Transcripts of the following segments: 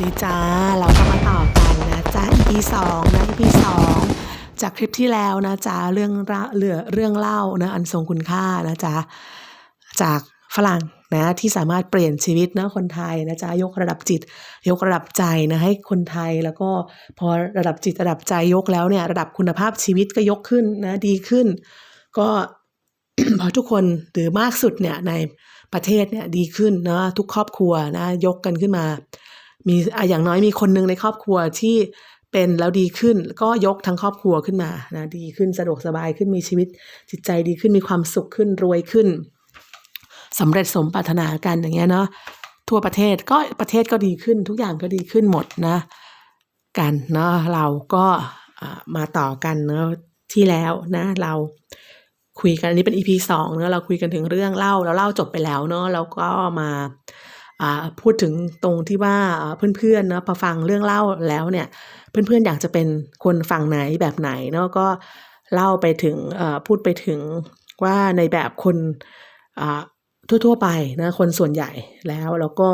ดีจ้า เราก็มาต่อกันนะจ้า EP สองนะ EP สองจากคลิปที่แล้วนะจ้าเรื่องเรื่องเรื่องเล่านะอันทรงคุณค่านะจ้าจากฝรั่งนะที่สามารถเปลี่ยนชีวิตนะคนไทยนะจ๊ะยกระดับจิต ยกระดับใจนะให้คนไทยแล้วก็พอระดับจิตระดับใจยกแล้วเนี่ย ระดับคุณภาพชีวิตก็ยกขึ้นนะดีขึ้น ก็พอทุกคนหรือมากสุดเนี่ยในประเทศเนี่ยดีขึ้นนะทุกครอบครัวนะยกกันขึ้นมา มีอะอย่างน้อยมีคนหนึ่งในครอบครัวที่เป็นแล้วดีขึ้นก็ยกทั้งครอบครัวขึ้นมานะดีขึ้นสะดวกสบายขึ้นมีชีวิตจิตใจดีขึ้นมีความสุขขึ้นรวยขึ้นสำเร็จสมปรารถนากันอย่างเงี้ยเนาะทั่วประเทศก็ประเทศก็ดีขึ้น ทุกอย่างก็ดีขึ้นหมดนะกันเนาะเราก็มาต่อกันเนาะที่แล้วนะเราคุยกันอันนี้เป็น EP สองเนาะเราคุยกันถึงเรื่องเล่าแล้วเล่าจบไปแล้วเนาะแล้วก็มา พูดถึงตรงที่ว่าอ่าเพื่อนๆเนาะพอฟังเรื่องเล่าแล้วเนี่ยเพื่อนๆอยากจะเป็นคนฝั่งไหนแบบไหนเนาะก็เล่าไปถึงพูดไปถึงว่าในแบบคนทั่วๆไปนะคนส่วนใหญ่แล้วแล้วก็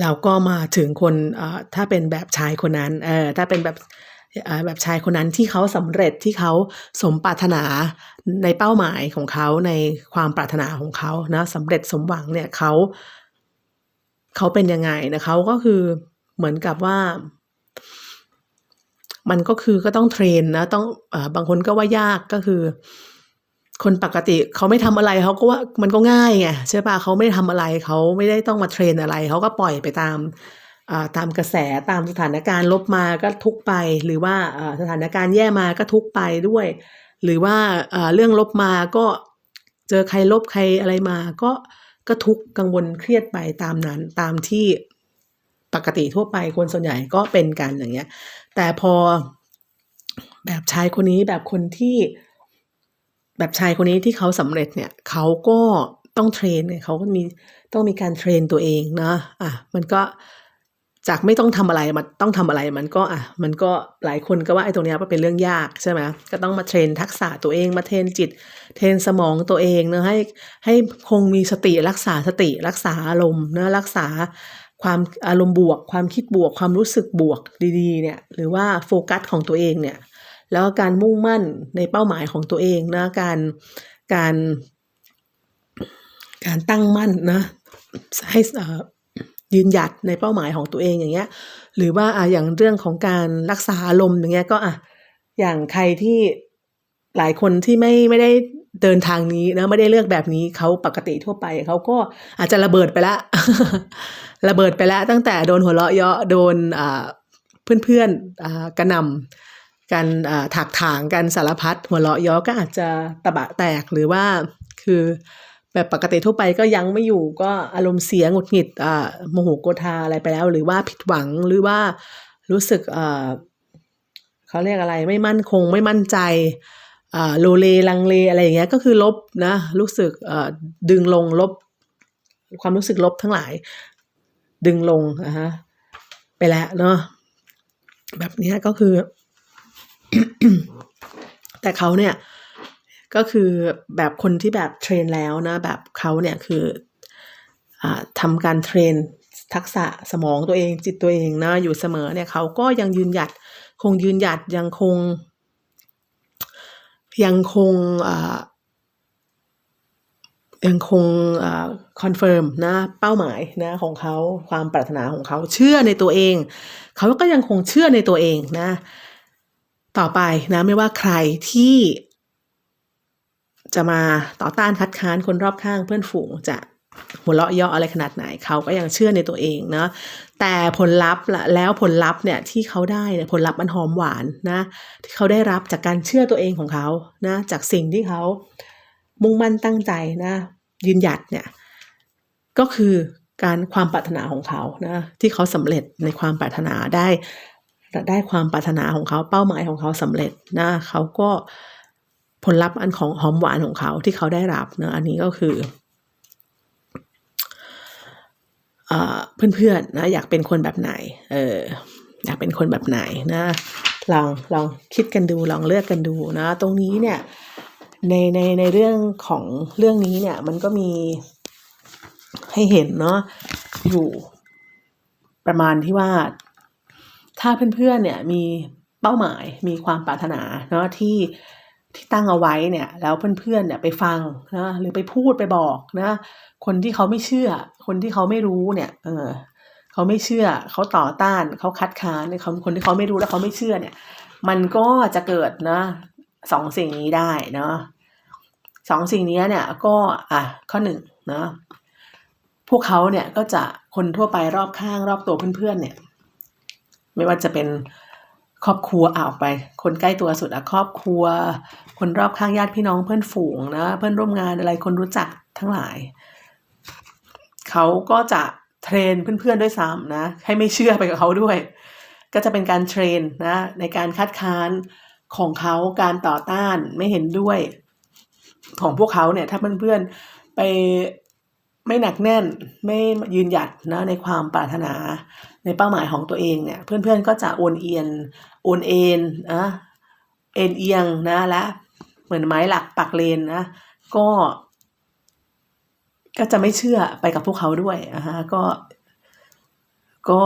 เราก็มาถึงคนถ้าเป็นแบบชายคนนั้นเออถ้าเป็นแบบ แบบชายคนนั้นที่เขาสำเร็จที่เขาสมปรารถนาในเป้าหมายของเขาในความปรารถนาของเขานะสำเร็จสมหวังเนี่ยเขาเขาเป็นยังไงนะเขาก็คือเหมือนกับว่า มันก็คือก็ต้องเทรนนะต้องอบางคนก็ว่ายากก็คือ คนปกติเขาไม่ทำอะไรเขาก็ว่ามันก็ง่ายไงใช่ปะเขาไม่ทำอะไรเขาไม่ได้ต้องมาเทรนอะไรเขาก็ปล่อยไปตาม ตามกระแสตามสถานการณ์ลบมาก็ทุกไป หรือว่าสถานการณ์แย่มาก็ทุกไปด้วย หรือว่าเรื่องลบมาก็เจอใครลบใครอะไรมาก็ก็ทุกกังวลเครียดไปตามนั้นตามที่ปกติทั่วไปคนส่วนใหญ่ก็เป็นกันอย่างเงี้ย แต่พอแบบชายคนนี้แบบคนที่แบบชายคนนี้ที่เขาสำเร็จเนี่ยเขาก็ต้องเทรนเนี่ยเขาก็มีต้องมีการเทรนตัวเองนะอะมันก็ จากไม่ต้องทำอะไรมันต้องทำอะไรมันก็อะมันก็หลายคนก็ว่าไอ้ตรงนี้มันเป็นเรื่องยากใช่ไหมก็ต้องมาเทรนทักษะตัวเองมาเทรนจิต เทรนสมองตัวเองเนะให้ให้คงมีสติรักษาสติรักษาอารมณ์นะรักษาความอารมณ์บวก ความคิดบวก ความรู้สึกบวกดีๆเนี่ยหรือว่าโฟกัสของตัวเองเนี่ยแล้วการมุ่งมั่นในเป้าหมายของตัวเองนะการการการตั้งมั่นนะให้อ่อ ยืนหยัดในเป้าหมายของตัวเองอย่างเงี้ย หรือว่าอะอย่างเรื่องของการรักษาอารมณ์อย่างเงี้ยก็อะอย่างใครที่หลายคนที่ไม่ไม่ได้เดินทางนี้นะไม่ได้เลือกแบบนี้เขาปกติทั่วไปเขาก็อาจจะระเบิดไปละ ระเบิดไปแล้วตั้งแต่โดนหัวเราะเยาะโดนอ่าเพื่อนๆอ่ากระนำการอ่าถากถางกันสารพัดหัวเราะเย้อก็อาจจะตะบะแตกหรือว่าคือ แบบปกติทั่วไปก็ยังไม่อยู่ก็อารมณ์เสียหงุดหงิดอ่าโมโหโกธาอะไรไปแล้ว หรือว่าผิดหวังหรือว่ารู้สึกอ่าเขาเรียกอะไรไม่มั่นคงไม่มั่นใจอ่าโลเลลังเลอะไรอย่างเงี้ยก็คือลบนะรู้สึกอ่าดึงลงลบ ความรู้สึกลบทั้งหลาย ดึงลงนะฮะไปแล้วเนาะแบบนี้ก็คือ แต่เขาเนี่ย ก็คือแบบคนที่แบบเทรนแล้วนะแบบเขาเนี่ยคืออทำการเทรนทักษะสมองตัวเองจิตตัวเองนะอยู่เสมอเนี่ยเขาก็ยังยืนหยัดคงยืนหยัดยังคง ยังคงยังคงคอนเฟิร์มนะเป้าหมายนะของเขาความปรารถนาของเขาเชื่อในตัวเอง เขาก็ยังคงเชื่อในตัวเองนะ ต่อไปนะไม่ว่าใครที่ จะมาต่อต้านคัดค้านคนรอบข้างเพื่อนฝูงจะหัวเราะเยาะอะไรขนาดไหนเขาก็ยังเชื่อในตัวเองเนาะแต่ผลลัพธ์ละแล้วผลลัพธ์เนี่ยที่เขาได้เนี่ยผลลัพธ์มันหอมหวานนะที่เขาได้รับจากการเชื่อตัวเองของเขานะจากสิ่งที่เขามุ่งมั่นตั้งใจนะ ยืนหยัดเนี่ยก็คือการความปรารถนาของเขานะที่เขาสำเร็จในความปรารถนาได้ได้ความปรารถนาของเขาเป้าหมายของเขาสำเร็จนะเขาก็ ผลลัพธ์อันของหอมหวานของเขาที่เขาได้รับนะอันนี้ก็คือเพื่อนๆนะอยากเป็นคนแบบไหนเอออยากเป็นคนแบบไหนนะลองลองคิดกันดูลองเลือกกันดูนะตรงนี้เนี่ยในในในเรื่องของเรื่องนี้เนี่ยมันก็มีให้เห็นเนาะอยู่ประมาณที่ว่า ถ้าเพื่อนๆเนี่ยมีเป้าหมายมีความปรารถนาเนาะที่ ที่ตั้งเอาไว้เนี่ยแล้วเพื่อนๆเนี่ยไปฟังนะหรือไปพูดไปบอกนะคนที่เขาไม่เชื่อ คนที่เขาไม่รู้เนี่ยเออเขาไม่เชื่อเขาต่อต้านเขาคัดค้านเนี่ยเขาคนที่เขาไม่รู้แล้วเขาไม่เชื่อเนี่ย มันก็จะเกิดนะสองสิ่งนี้ได้เนาะสองสิ่งนี้เนี่ยก็อะข้อหนึ่งเนาะพวกเขาเนี่ยก็จะคนทั่วไปรอบข้างรอบตัวเพื่อนๆเนี่ย ไม่ว่าจะเป็นครอบครัวอออกไป คนใกล้ตัวสุดอะครอบครัว คนรอบข้างญาติพี่น้องเพื่อนฝูงนะ เพื่อนร่วมงานอะไรคนรู้จักทั้งหลาย เขาก็จะเทรนเพื่อนๆด้วยซ้ำนะ ให้ไม่เชื่อไปกับเขาด้วย ก็จะเป็นการเทรนนะในการคัดค้านของเขาการต่อต้านไม่เห็นด้วย ของพวกเขาเนี่ย ถ้าเพื่อนๆไปไม่หนักแน่นไม่ยืนหยัดนะในความปรารถนาในเป้าหมายของตัวเองเนี่ย เพื่อนๆก็จะโอนเอียนโอนเอ็นนะเอ็นเอียงนะและ เหมือนไม้หลักปักเลนนะก็ ก็จะไม่เชื่อไปกับพวกเขาด้วยนะฮะก็ ก็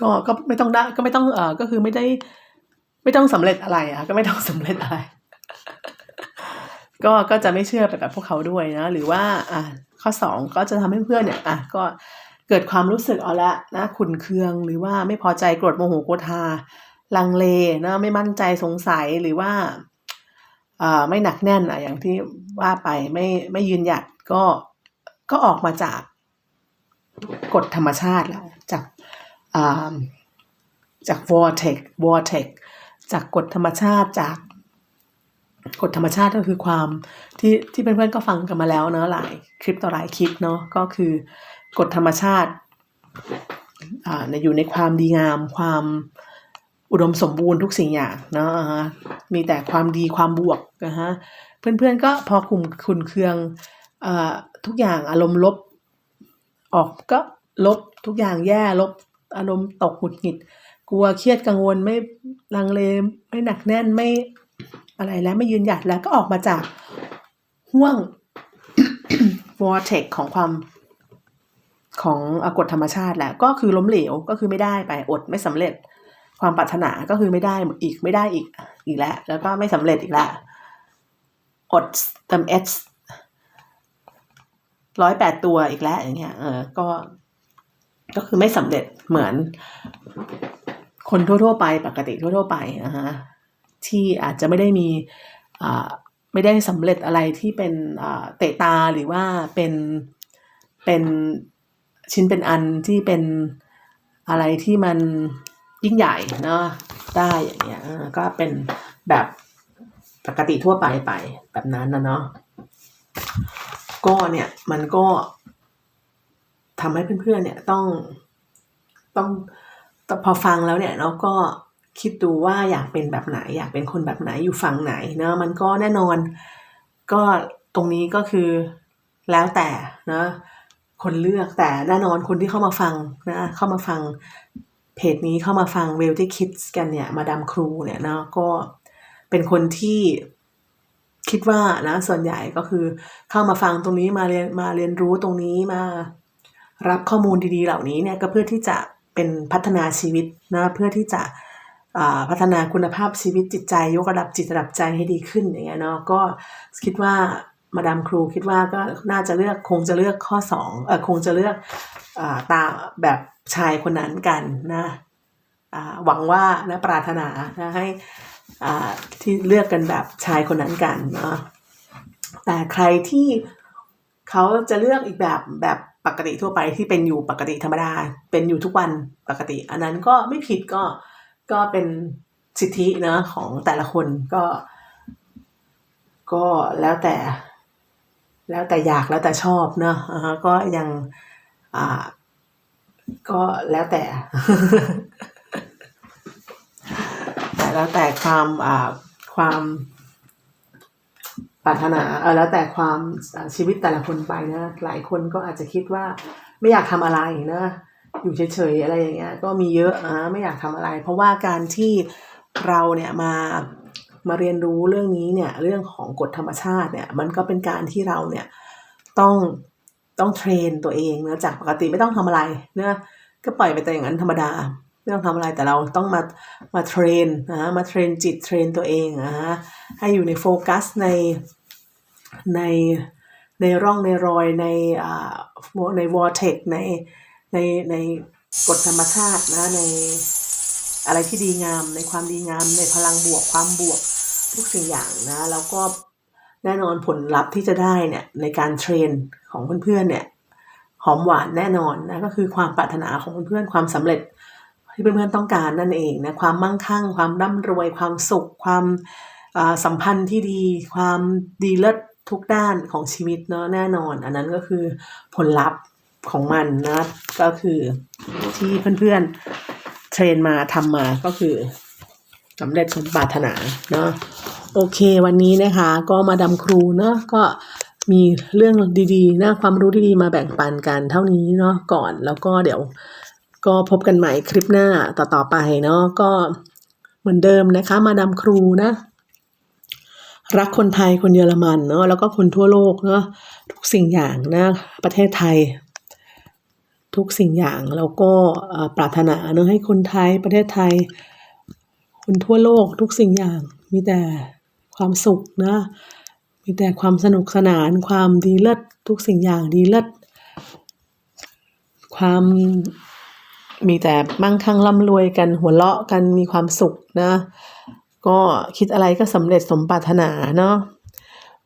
ก็ก็ไม่ต้องได้ก็ไม่ต้องเออก็คือไม่ได้ ไม่ต้องสำเร็จอะไรอะ ก็ไม่ต้องสำเร็จอะไร ก็ก็จะไม่เชื่อไปแบบพวกเขาด้วยนะ หรือว่า อะข้อสองก็จะทำให้เพื่อนเนี่ยอะก็เกิดความรู้สึกเอาละนะขุนเคืองหรือว่าไม่พอใจโกรธโมโหโกธา ลังเลนะไม่มั่นใจสงสัยหรือว่าไม่หนักแน่นอะอย่างที่ว่าไปไม่ไม่ยืนหยัดก็ก็ออกมาจากกฎธรรมชาติแล้วจากอ่าจาก vortex vortex จากกฎธรรมชาติจากกฎธรรมชาติก็คือความที่ที่เพื่อนๆก็ฟังกันมาแล้วเนาะหลายคลิปต่อหลายคลิปเนาะก็คือกฎธรรมชาติอ่าอยู่ในความดีงามความ อุดมสมบูรณ์ทุกสิ่งอย่างเนาะอ่าฮะมีแต่ความดีความบวกนะฮะเพื่อนๆก็พอคุมคุนเคืองอทุกอย่างอารมณ์ลบออกก็ลบทุกอย่างแย่ลบอารมณ์ตกหงุดหงิด กลัวเครียดกังวลไม่ลังเลไม่หนักแน่นไม่อะไรแล้วไม่ยืนหยัดแล้วก็ออกมาจากห่วง vortex ของความของกฎธรรมชาติแหละก็คือล้มเหลวก็คือไม่ได้ไปอดไม่สำเร็จ ความปรารถนาก็คือไม่ได้อีกไม่ได้อีกอีกแล้ว แล้วก็ไม่สำเร็จอีกแล้วอดเติม s ร้อยแปดตัวอีกแล้วอย่างเงี้ยเออก็ก็คือไม่สำเร็จเหมือน คนทั่ว ๆ ไปปกติทั่ว ๆ ไปนะฮะที่อาจจะไม่ได้มีอ่าไม่ได้สำเร็จอะไรที่เป็นอ่าเตะตาหรือว่าเป็นเป็นชิ้นเป็นอันที่เป็นอะไรที่มัน ยิ่งใหญ่เนาะได้อย่างเงี้ยก็เป็นแบบปกติทั่วไปไปแบบนั้นนะเนาะก็เนี่ยมันก็ทำให้เพื่อนๆเนี่ยต้องต้องพอฟังแล้วเนี่ยเนาะก็คิดดูว่าอยากเป็นแบบไหน อยากเป็นคนแบบไหนอยู่ฝั่งไหนเนาะมันก็แน่นอนก็ตรงนี้ก็คือแล้วแต่นะคนเลือกแต่แน่นอนคนที่เข้ามาฟังนะเข้ามาฟัง เพจนี้เข้ามาฟังเวลที่คิดกันเนี่ย มาดามครูเนี่ยนะก็เป็นคนที่คิดว่านะ ส่วนใหญ่ก็คือเข้ามาฟังตรงนี้มาเรียนมาเรียนรู้ตรงนี้มา รับข้อมูลดีๆ เหล่านี้เนี่ยก็เพื่อที่จะเป็นพัฒนาชีวิตนะเพื่อที่จะพัฒนาคุณภาพชีวิตจิตใจ ยกระดับจิตระดับใจให้ดีขึ้นอย่างเงี้ยเนาะก็คิดว่า มาดามครูคิดว่าก็น่าจะเลือกคงจะเลือกข้อสองเออคงจะเลือกอตาแบบชายคนนั้นกันนะหวังว่านะปรารถนานะให้ที่เลือกกันแบบชายคนนั้นกันเนาะแต่ใครที่เขาจะเลือกอีกแบบแบบปกติทั่วไปที่เป็นอยู่ปกติธรรมดา เป็นอยู่ทุกวันปกติ อันนั้นก็ไม่ผิดก็ก็เป็นสิทธินะของแต่ละคนก็ ก็แล้วแต่ แล้วแต่อยากแล้วแต่ชอบเนาะก็ยังอ่าก็แล้วแต่แต่ แล้วแต่ความอ่าความปรารถนาเออแล้วแต่ความชีวิตแต่ละคนไปนะหลายคนก็อาจจะคิดว่าไม่อยากทำอะไรนะอยู่เฉยๆอะไรอย่างเงี้ยก็มีเยอะอนะไม่อยากทำอะไร เพราะว่าการที่เราเนี่ยมา มาเรียนรู้เรื่องนี้เนี่ยเรื่องของกฎธรรมชาติเนี่ยมันก็เป็นการที่เราเนี่ยต้องต้องเทรนตัวเองเนะจากปกติไม่ต้องทำอะไรเนะก็ปล่อยไปแต่อย่างนั้นธรรมดาไม่ต้องทำอะไรแต่เราต้องมามาเทรนนะมาเทรนจิตเทรนตัวเองนะฮะให้อยู่ในโฟกัสในในในร่องในรอยในอ่าในวอร์เทกในในในกฎธรรมชาตินะใน อะไรที่ดีงามในความดีงามในพลังบวกความบวกทุกสิ่งอย่างนะแล้วก็แน่นอนผลลัพธ์ที่จะได้เนี่ยในการเทรนของเพื่อนๆเนี่ยหอมหวานแน่นอนนะก็คือความปรารถนาของเพื่อนๆความสำเร็จที่เพื่อนๆต้องการนั่นเองนะความมั่งคั่ง ความร่ำรวย ความสุข ความสัมพันธ์ที่ดี ความดีเลิศทุกด้านของชีวิตเนาะแน่นอน อันนั้นก็คือผลลัพธ์ของมันนะก็คือที่เพื่อนๆ เทรนมาทำมาก็คือสำเร็จสมปรารถนาเนาะโอเควันนี้นะคะ ก็มาดำครูเนาะก็มีเรื่องดีๆนะความรู้ดีๆมาแบ่งปันกันเท่านี้เนาะก่อนแล้วก็เดี๋ยว ก็พบกันใหม่คลิปหน้าต่อๆไปเนาะก็เหมือนเดิมนะคะ มาดาครูนะรักคนไทยคนเยอรมันเนาะแล้วก็คนทั่วโลกเนาะทุกสิ่งอย่างนะประเทศไทย ทุกสิ่งอย่างแล้วก็ปรารถนาเนาะให้คนไทยประเทศไทย คนทั่วโลกทุกสิ่งอย่าง มีแต่ความสุขนะ มีแต่ความสนุกสนานความดีเลิศทุกสิ่งอย่างดีเลิศความมีแต่มั่งคั่งร่ำรวยกันหัวเราะกันมีความสุขนะ ก็คิดอะไรก็สำเร็จสมปรารถนาเนาะ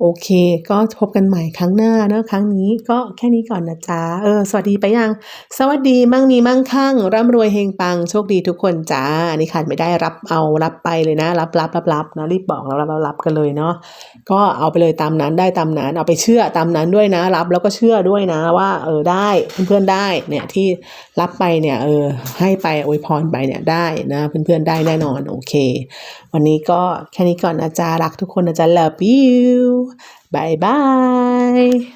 โอเค ก็พบกันใหม่ครั้งหน้าเนะครั้งนี้ก็แค่นี้ก่อนนะจ๊ะเออ สวัสดีไปยัง สวัสดีมั่งมีมั่งคั่ง ร่ำรวยเฮงปัง โชคดีทุกคนจ้าอันนี้ขาดไม่ได้รับเอารับไปเลยนะ รับรับรับรับนะรีบบอกแล้วรับรับรับกันเลยเนาะก็เอาไปเลยตามนั้นได้ตามนั้น เอาไปเชื่อตามนั้นด้วยนะ รับแล้วก็เชื่อด้วยนะว่า เออได้เพื่อนๆได้เนี่ยที่รับไปเนี่ยเออให้ไปอวยพรไปเนี่ยได้นะเพื่อนๆได้แน่นอนโอเค วันนี้ก็แค่นี้ก่อนนะจ๊ะรักทุกคนนะจ๊ะ love you bye bye